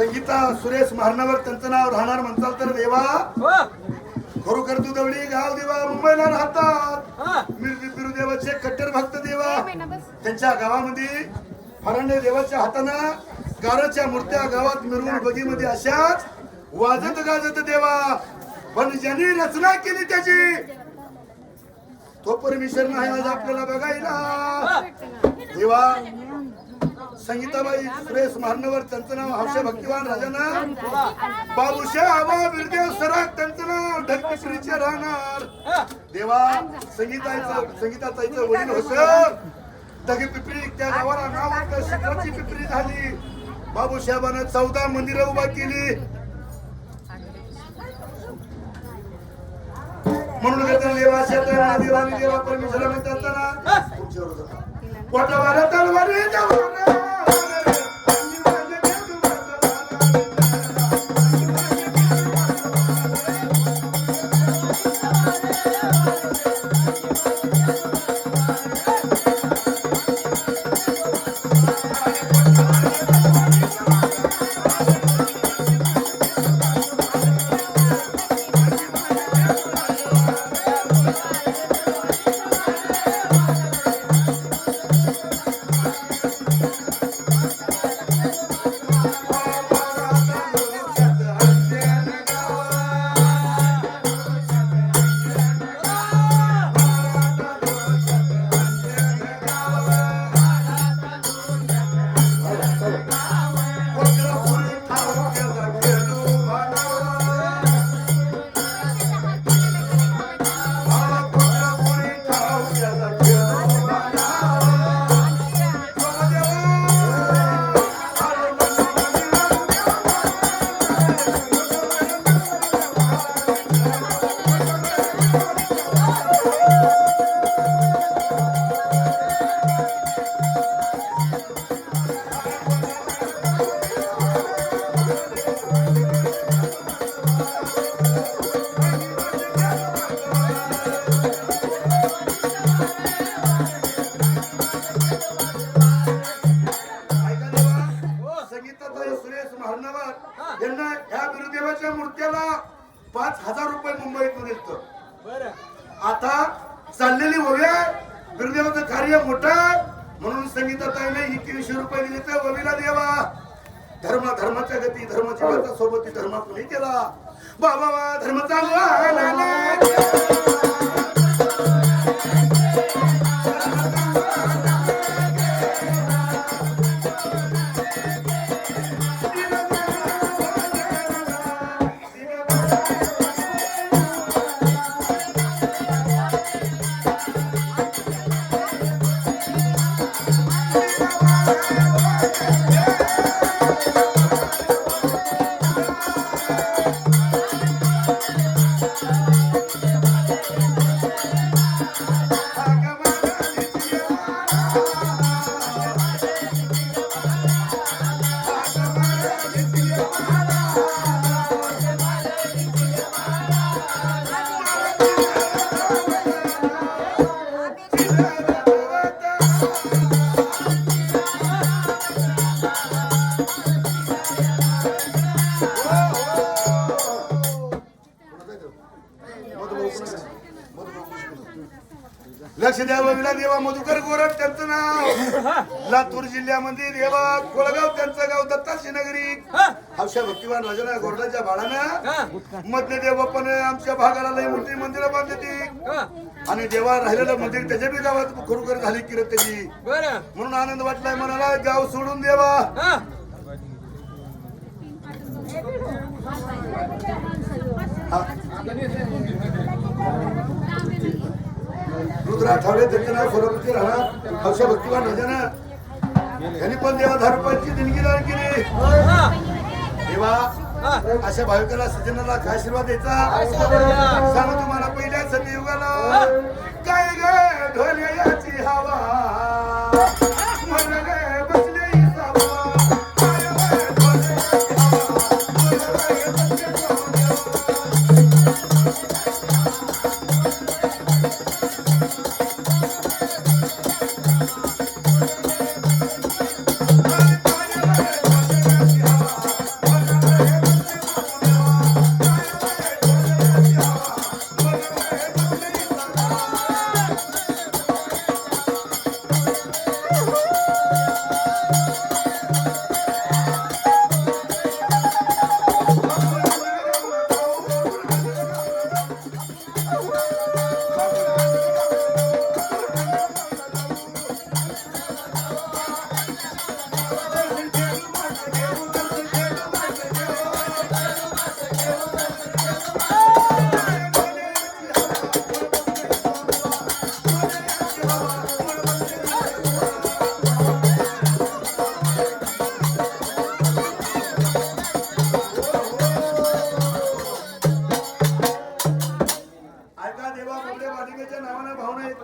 संगीता सुरेश महारणावर त्यांचं नाव राहणार म्हणताल तर देवा. खरोखर तू दवडी गाव देवा मुंबईला राहतात. हा. मिरजी बिरुदेवाचे कट्टर भक्त देवा. त्यांच्या गावामध्ये फरांडे देवाच्या हातानं गाराच्या मूर्त्या गावात मिरवून बगीमध्ये अशाच वाजत गाजत देवा. पण ज्यांनी रचना केली त्याची तो परमेश्वर नाही आज आपल्याला बघायला. देवा संगीताबाई सुरेश महानवर त्यांचं नाव हर्ष भक्तिवान राजानं. बाबूशा आबा बिरदेव सराग त्यांचं नाव ढगपिसरीचे राहणार. देवा संगीताचं संगीताचं वडील होत. दगे पिपरी त्या गावाला नाव होतं शिखराची पिपरी झाली. बाबूसाहेबानं चौदा मंदिरं उभा केली. म्हणून देवा शेताला देवानी देवा परमेश्वरा म्हणतात ना जाता. पोटावर तलवारी. गुरुदेवाच्या मूर्त्याला पाच हजार रुपये मुंबईतून बरं. आता चाललेली ओव्या गुरुदेवाचं कार्य मोठं म्हणून संगीताताईने एकवीसशे रुपये दिले तर ओवीला देवा. धर्म धर्माच्या गती धर्म जीवाचा सोबती धर्म कुणी केला? बाबा धर्म चांगला लक्ष द्या बघितला देवा मधुकर गोरट त्यांचं नाव. लातूर जिल्ह्यामध्ये देवा कोळगाव त्यांचं गाव दत्ताशी नगरी. हौशा भक्तिवान राजाला गोरडाच्या बाळानं मधले देव पण आमच्या भागाला लई मोठी मंदिरं बांधली हा. आणि देवा राहिलेलं मंदिर त्याच्या बी गावात खरोखर झाली किरत त्याची म्हणून आनंद वाटलाय मनाला गाव सोडून देवा. हा. रुद्रा ठावले त्यांचं नाव सोलापूरचे राहणार हौशा भक्तिवान राजानं यांनी पण देवा दहा रुपयांची देणगी दान केली. देवा अशा भाविकाला सज्जनाला काय आशीर्वाद द्यायचा. हा सांगू तुम्हाला पहिल्या सतयुगाला काय